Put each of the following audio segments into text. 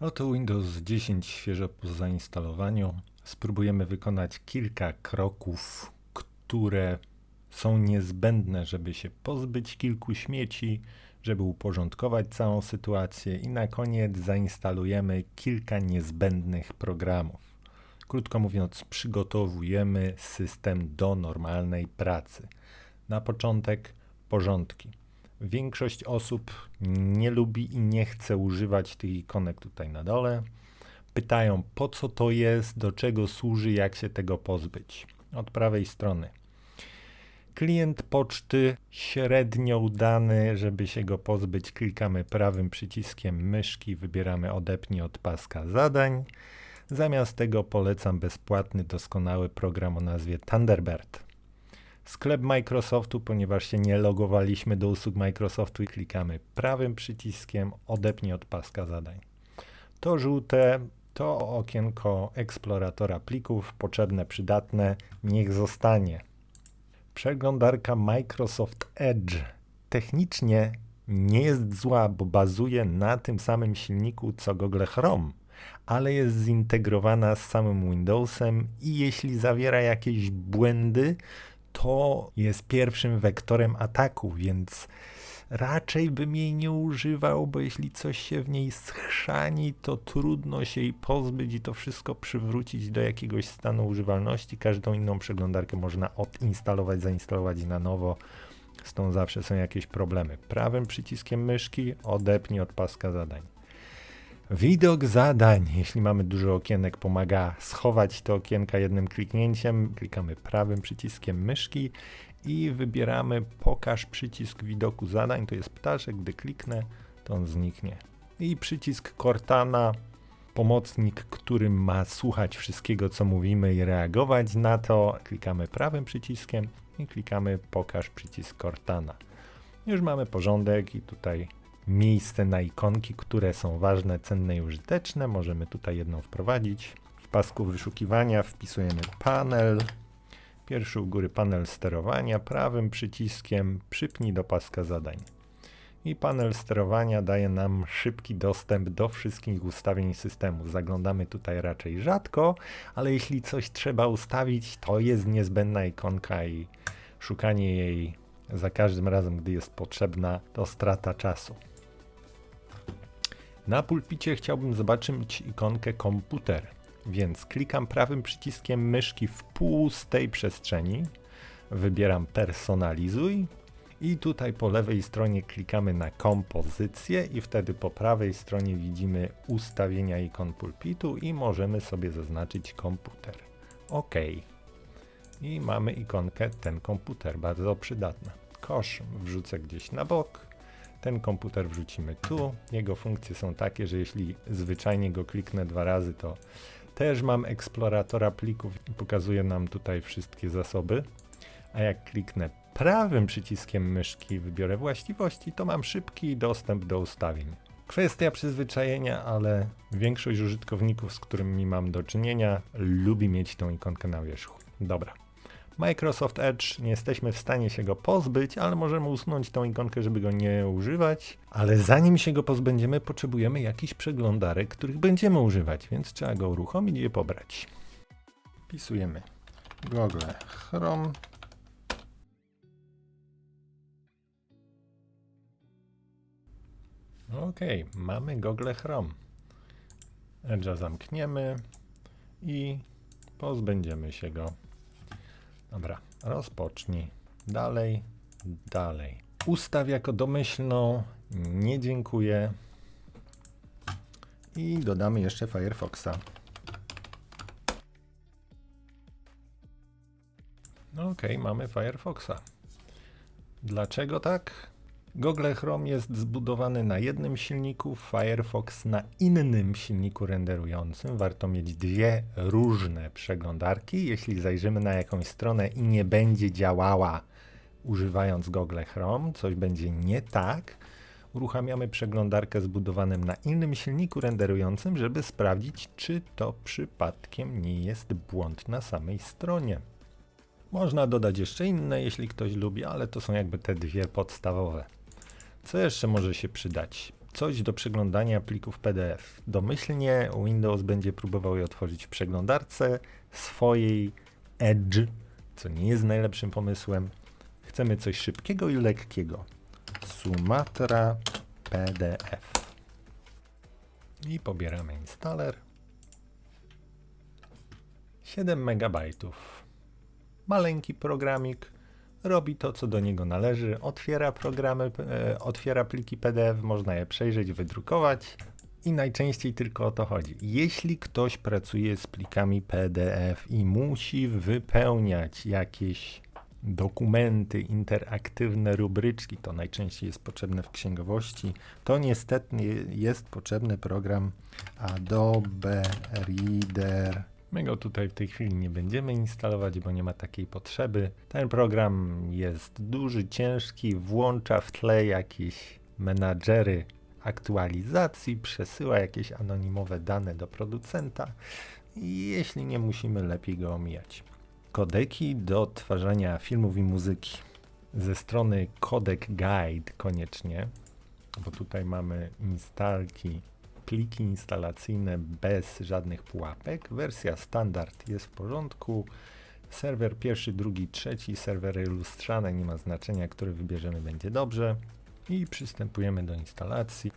Oto Windows 10 świeżo po zainstalowaniu. Spróbujemy wykonać kilka kroków, które są niezbędne, żeby się pozbyć kilku śmieci, żeby uporządkować całą sytuację i na koniec zainstalujemy kilka niezbędnych programów. Krótko mówiąc, przygotowujemy system do normalnej pracy. Na początek porządki. Większość osób nie lubi i nie chce używać tych ikonek tutaj na dole. Pytają, po co to jest, do czego służy, jak się tego pozbyć. Od prawej strony. Klient poczty średnio udany, żeby się go pozbyć, klikamy prawym przyciskiem myszki, wybieramy odepnij od paska zadań. Zamiast tego polecam bezpłatny, doskonały program o nazwie Thunderbird. Sklep Microsoftu, ponieważ się nie logowaliśmy do usług Microsoftu i klikamy prawym przyciskiem odepnij od paska zadań. To żółte to okienko eksploratora plików, potrzebne, przydatne, niech zostanie. Przeglądarka Microsoft Edge technicznie nie jest zła, bo bazuje na tym samym silniku co Google Chrome, ale jest zintegrowana z samym Windowsem i jeśli zawiera jakieś błędy, to jest pierwszym wektorem ataku, więc raczej bym jej nie używał, bo jeśli coś się w niej schrzani, to trudno się jej pozbyć i to wszystko przywrócić do jakiegoś stanu używalności. Każdą inną przeglądarkę można odinstalować, zainstalować na nowo. Z tą zawsze są jakieś problemy. Prawym przyciskiem myszki odepnij od paska zadań. Widok zadań. Jeśli mamy dużo okienek, pomaga schować te okienka jednym kliknięciem. Klikamy prawym przyciskiem myszki i wybieramy pokaż przycisk widoku zadań. To jest ptaszek. Gdy kliknę, to on zniknie. I przycisk Cortana, pomocnik, który ma słuchać wszystkiego, co mówimy i reagować na to. Klikamy prawym przyciskiem i klikamy pokaż przycisk Cortana. Już mamy porządek i tutaj miejsce na ikonki, które są ważne, cenne i użyteczne. Możemy tutaj jedną wprowadzić. W pasku wyszukiwania wpisujemy panel. Pierwszy u góry panel sterowania, prawym przyciskiem przypnij do paska zadań. I panel sterowania daje nam szybki dostęp do wszystkich ustawień systemu. Zaglądamy tutaj raczej rzadko, ale jeśli coś trzeba ustawić, to jest niezbędna ikonka i szukanie jej za każdym razem, gdy jest potrzebna, to strata czasu. Na pulpicie chciałbym zobaczyć ikonkę komputer, więc klikam prawym przyciskiem myszki w pustej przestrzeni, wybieram personalizuj i tutaj po lewej stronie klikamy na kompozycję i wtedy po prawej stronie widzimy ustawienia ikon pulpitu i możemy sobie zaznaczyć komputer. OK. I mamy ikonkę ten komputer, bardzo przydatna. Kosz wrzucę gdzieś na bok ten komputer wrzucimy tu. Jego funkcje są takie, że jeśli zwyczajnie go kliknę dwa razy, to też mam eksploratora plików i pokazuje nam tutaj wszystkie zasoby. A jak kliknę prawym przyciskiem myszki wybiorę właściwości, to mam szybki dostęp do ustawień. Kwestia przyzwyczajenia, ale większość użytkowników, z którymi mam do czynienia, lubi mieć tą ikonkę na wierzchu. Dobra. Microsoft Edge nie jesteśmy w stanie się go pozbyć, ale możemy usunąć tą ikonkę, żeby go nie używać. Ale zanim się go pozbędziemy, potrzebujemy jakichś przeglądarek, których będziemy używać, więc trzeba go uruchomić i je pobrać. Wpisujemy Google Chrome. Ok, mamy Google Chrome. Edge'a zamkniemy i pozbędziemy się go. Dobra, rozpocznij. Dalej, dalej. Ustaw jako domyślną. Nie dziękuję. I dodamy jeszcze Firefoxa. No ok, mamy Firefoxa. Dlaczego tak? Google Chrome jest zbudowany na jednym silniku, Firefox na innym silniku renderującym. Warto mieć dwie różne przeglądarki. Jeśli zajrzymy na jakąś stronę i nie będzie działała używając Google Chrome, coś będzie nie tak, uruchamiamy przeglądarkę zbudowaną na innym silniku renderującym, żeby sprawdzić, czy to przypadkiem nie jest błąd na samej stronie. Można dodać jeszcze inne, jeśli ktoś lubi, ale to są jakby te dwie podstawowe. Co jeszcze może się przydać? Coś do przeglądania plików PDF. Domyślnie Windows będzie próbował je otworzyć w przeglądarce swojej Edge, co nie jest najlepszym pomysłem. Chcemy coś szybkiego i lekkiego. Sumatra PDF. I pobieramy installer. 7 MB. Maleńki programik. Robi to, co do niego należy. Otwiera programy, e, otwiera pliki PDF, można je przejrzeć, wydrukować. I najczęściej tylko o to chodzi. Jeśli ktoś pracuje z plikami PDF i musi wypełniać jakieś dokumenty, interaktywne rubryczki, to najczęściej jest potrzebne w księgowości, to niestety jest potrzebny program Adobe Reader. My go tutaj w tej chwili nie będziemy instalować, bo nie ma takiej potrzeby. Ten program jest duży, ciężki, włącza w tle jakieś menadżery aktualizacji, przesyła jakieś anonimowe dane do producenta. Jeśli nie musimy, lepiej go omijać. Kodeki do odtwarzania filmów i muzyki. Ze strony Codec Guide koniecznie, bo tutaj mamy instalki, pliki instalacyjne bez żadnych pułapek. Wersja standard jest w porządku. Serwer pierwszy, drugi, trzeci, serwery lustrzane, nie ma znaczenia, który wybierzemy, będzie dobrze. I przystępujemy do instalacji.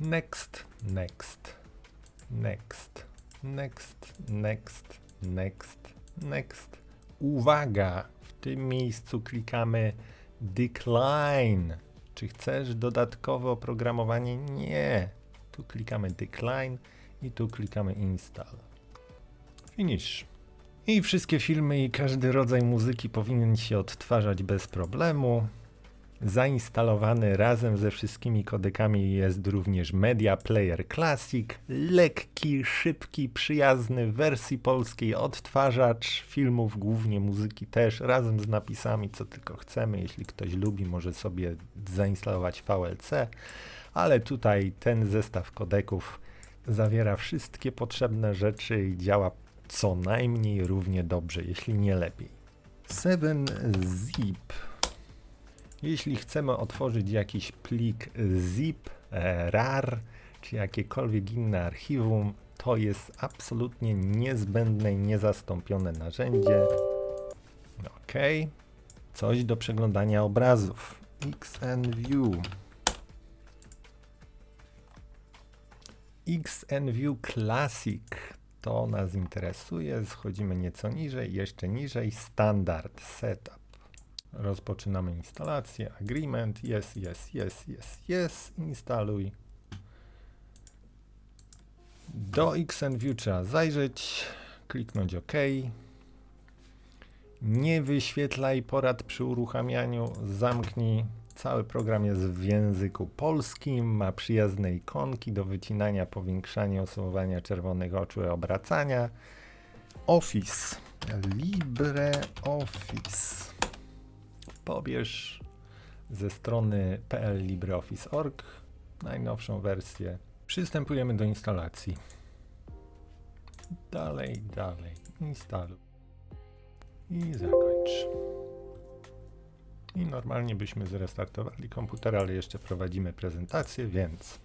Next, next, next, next, next, next, next. Uwaga! W tym miejscu klikamy decline. Czy chcesz dodatkowe oprogramowanie? Nie. Tu klikamy decline i tu klikamy install. Finish. I wszystkie filmy i każdy rodzaj muzyki powinien się odtwarzać bez problemu. Zainstalowany razem ze wszystkimi kodekami jest również Media Player Classic, lekki, szybki, przyjazny w wersji polskiej odtwarzacz filmów, głównie muzyki też, razem z napisami, co tylko chcemy. Jeśli ktoś lubi, może sobie zainstalować VLC, ale tutaj ten zestaw kodeków zawiera wszystkie potrzebne rzeczy i działa co najmniej równie dobrze, jeśli nie lepiej. 7zip jeśli chcemy otworzyć jakiś plik zip, e, RAR czy jakiekolwiek inne archiwum, to jest absolutnie niezbędne i niezastąpione narzędzie. OK. Coś do przeglądania obrazów. XNView. XNView Classic. To nas interesuje. Schodzimy nieco niżej, jeszcze niżej. Standard Setup. Rozpoczynamy instalację. Agreement. Yes, yes, yes, yes, yes. Instaluj. Do XNView trzeba zajrzeć, kliknąć OK. Nie wyświetlaj porad przy uruchamianiu. Zamknij. Cały program jest w języku polskim, ma przyjazne ikonki do wycinania, powiększania, usuwania czerwonych oczu i obracania. Office. LibreOffice pobierz ze strony PL LibreOffice.org najnowszą wersję. Przystępujemy do instalacji. Dalej, dalej, instaluj i zakończ. I normalnie byśmy zrestartowali komputer, ale jeszcze prowadzimy prezentację, więc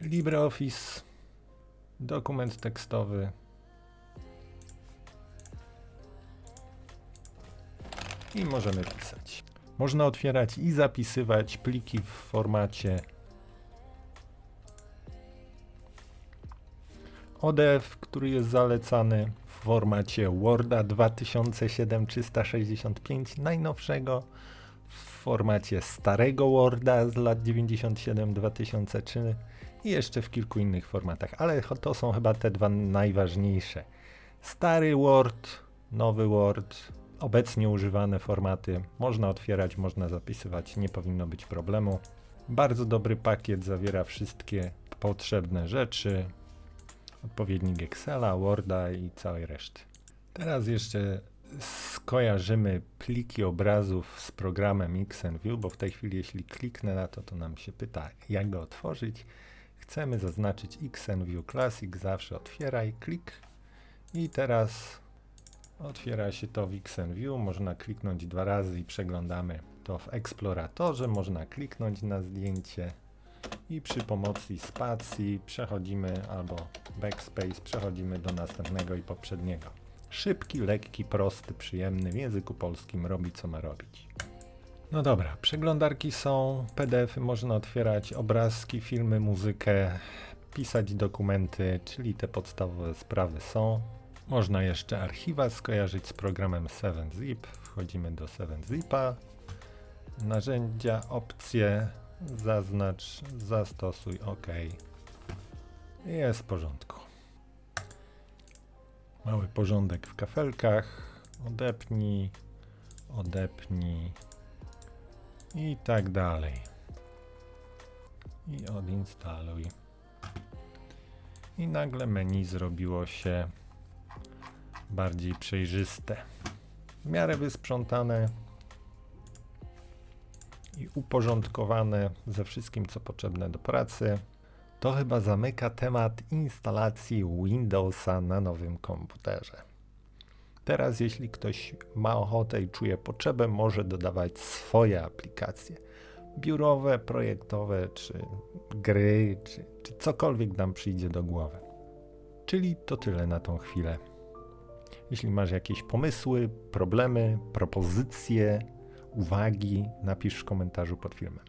LibreOffice, dokument tekstowy, i możemy pisać. Można otwierać i zapisywać pliki w formacie ODF, który jest zalecany w formacie Worda 2007365 najnowszego, w formacie starego Worda z lat 97-2003 i jeszcze w kilku innych formatach, ale to są chyba te dwa najważniejsze. Stary Word, nowy Word, obecnie używane formaty można otwierać, można zapisywać, nie powinno być problemu. Bardzo dobry pakiet zawiera wszystkie potrzebne rzeczy, odpowiednik Excela, Worda i całej reszty. Teraz jeszcze skojarzymy pliki obrazów z programem XNView, bo w tej chwili jeśli kliknę na to, to nam się pyta jak go otworzyć. Chcemy zaznaczyć XNView Classic, zawsze otwieraj, klik i teraz Otwiera się to w XNView, można kliknąć dwa razy i przeglądamy to w eksploratorze można kliknąć na zdjęcie i przy pomocy spacji przechodzimy albo backspace przechodzimy do następnego i poprzedniego. Szybki, lekki, prosty, przyjemny w języku polskim robi co ma robić. No dobra, przeglądarki są, PDF-y można otwierać, obrazki, filmy, muzykę, pisać dokumenty, czyli te podstawowe sprawy są. Można jeszcze archiwa skojarzyć z programem 7zip. Wchodzimy do 7zipa. Narzędzia, opcje, zaznacz, zastosuj OK. Jest w porządku. Mały porządek w kafelkach. Odepnij, odepnij i tak dalej. I odinstaluj. I nagle menu zrobiło się bardziej przejrzyste. W miarę wysprzątane i uporządkowane ze wszystkim, co potrzebne do pracy. To chyba zamyka temat instalacji Windowsa na nowym komputerze. Teraz, jeśli ktoś ma ochotę i czuje potrzebę, może dodawać swoje aplikacje biurowe, projektowe, czy gry, czy, czy cokolwiek nam przyjdzie do głowy. Czyli to tyle na tą chwilę. Jeśli masz jakieś pomysły, problemy, propozycje, uwagi, napisz w komentarzu pod filmem.